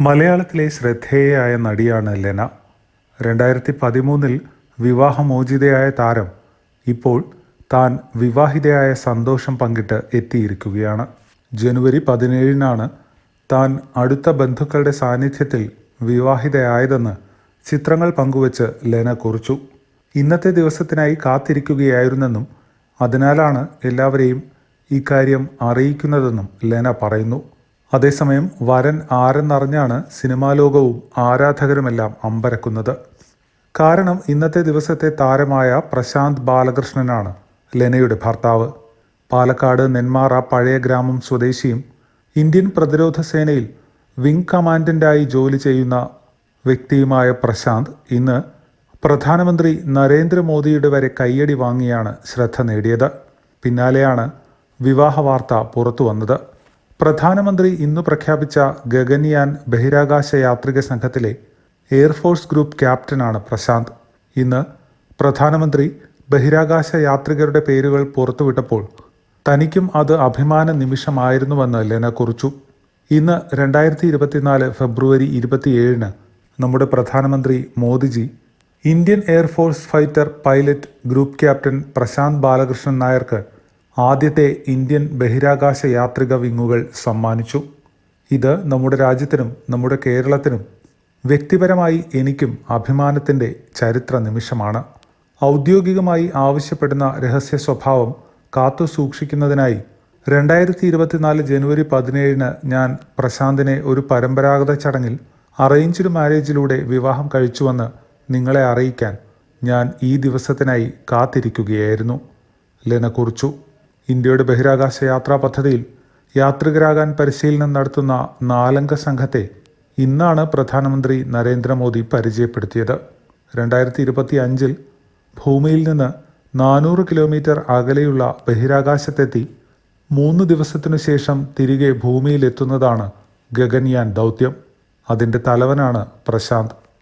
മലയാളത്തിലെ ശ്രദ്ധേയയായ നടിയാണ് ലെന. രണ്ടായിരത്തി പതിമൂന്നിൽ വിവാഹമോചിതയായ താരം ഇപ്പോൾ താൻ വിവാഹിതയായ സന്തോഷം പങ്കിട്ട് എത്തിയിരിക്കുകയാണ്. ജനുവരി പതിനേഴിനാണ് താൻ അടുത്ത ബന്ധുക്കളുടെ സാന്നിധ്യത്തിൽ വിവാഹിതയായതെന്ന് ചിത്രങ്ങൾ പങ്കുവച്ച് ലെന കുറിച്ചു. ഇന്നത്തെ ദിവസത്തിനായി കാത്തിരിക്കുകയായിരുന്നെന്നും അതിനാലാണ് എല്ലാവരെയും ഇക്കാര്യം അറിയിക്കുന്നതെന്നും ലെന പറയുന്നു. അതേസമയം വരൻ ആരെന്നറിഞ്ഞാണ് സിനിമാ ലോകവും ആരാധകരുമെല്ലാം അമ്പരക്കുന്നത്. കാരണം ഇന്നത്തെ ദിവസത്തെ താരമായ പ്രശാന്ത് ബാലകൃഷ്ണനാണ് ലെനയുടെ ഭർത്താവ്. പാലക്കാട് നെന്മാറ പഴയ ഗ്രാമം സ്വദേശിയും ഇന്ത്യൻ പ്രതിരോധ സേനയിൽ വിംഗ് കമാൻഡന്റായി ജോലി ചെയ്യുന്ന വ്യക്തിയുമായ പ്രശാന്ത് ഇന്ന് പ്രധാനമന്ത്രി നരേന്ദ്രമോദിയുടെ വരെ കയ്യടി വാങ്ങിയാണ് ശ്രദ്ധ നേടിയത്. പിന്നാലെയാണ് വിവാഹ വാർത്ത പുറത്തു വന്നത് പ്രധാനമന്ത്രി ഇന്ന് പ്രഖ്യാപിച്ച ഗഗനിയാൻ ബഹിരാകാശ യാത്രിക സംഘത്തിലെ എയർഫോഴ്സ് ഗ്രൂപ്പ് ക്യാപ്റ്റനാണ് പ്രശാന്ത്. ഇന്ന് പ്രധാനമന്ത്രി ബഹിരാകാശ യാത്രികരുടെ പേരുകൾ പുറത്തുവിട്ടപ്പോൾ തനിക്കും അത് അഭിമാന നിമിഷമായിരുന്നുവെന്ന് ലെന കുറിച്ചു. ഇന്ന് രണ്ടായിരത്തി ഇരുപത്തിനാല് ഫെബ്രുവരി ഇരുപത്തിയേഴിന് നമ്മുടെ പ്രധാനമന്ത്രി Modiji Indian air force fighter pilot group captain Prashant Balakrishnan നായർക്ക് ആദ്യത്തെ ഇന്ത്യൻ ബഹിരാകാശ യാത്രിക വിങ്ങുകൾ സമ്മാനിച്ചു. ഇത് നമ്മുടെ രാജ്യത്തിനും നമ്മുടെ കേരളത്തിനും വ്യക്തിപരമായി എനിക്കും അഭിമാനത്തിന്റെ ചരിത്ര നിമിഷമാണ്. ഔദ്യോഗികമായി ആവശ്യപ്പെടുന്ന രഹസ്യ സ്വഭാവം കാത്തു സൂക്ഷിക്കുന്നതിനായി രണ്ടായിരത്തി ഇരുപത്തിനാല് ജനുവരി പതിനേഴിന് ഞാൻ പ്രശാന്തിനെ ഒരു പരമ്പരാഗത ചടങ്ങിൽ അറേഞ്ച്ഡ് മാരേജിലൂടെ വിവാഹം കഴിച്ചുവെന്ന് നിങ്ങളെ അറിയിക്കാൻ ഞാൻ ഈ ദിവസത്തിനായി കാത്തിരിക്കുകയായിരുന്നു. ലെന കുറിച്ചു. ഇന്ത്യയുടെ ബഹിരാകാശ യാത്രാ പദ്ധതിയിൽ യാത്രികരാകാൻ പരിശീലനം നടത്തുന്ന നാലംഗ സംഘത്തെ ഇന്നാണ് പ്രധാനമന്ത്രി നരേന്ദ്രമോദി പരിചയപ്പെടുത്തിയത്. രണ്ടായിരത്തി ഇരുപത്തി അഞ്ചിൽ ഭൂമിയിൽ നിന്ന് നാനൂറ് കിലോമീറ്റർ അകലെയുള്ള ബഹിരാകാശത്തെത്തി മൂന്ന് ദിവസത്തിനു ശേഷം തിരികെ ഭൂമിയിലെത്തുന്നതാണ് ഗഗൻയാൻ ദൗത്യം. അതിന്റെ തലവനാണ് പ്രശാന്ത്.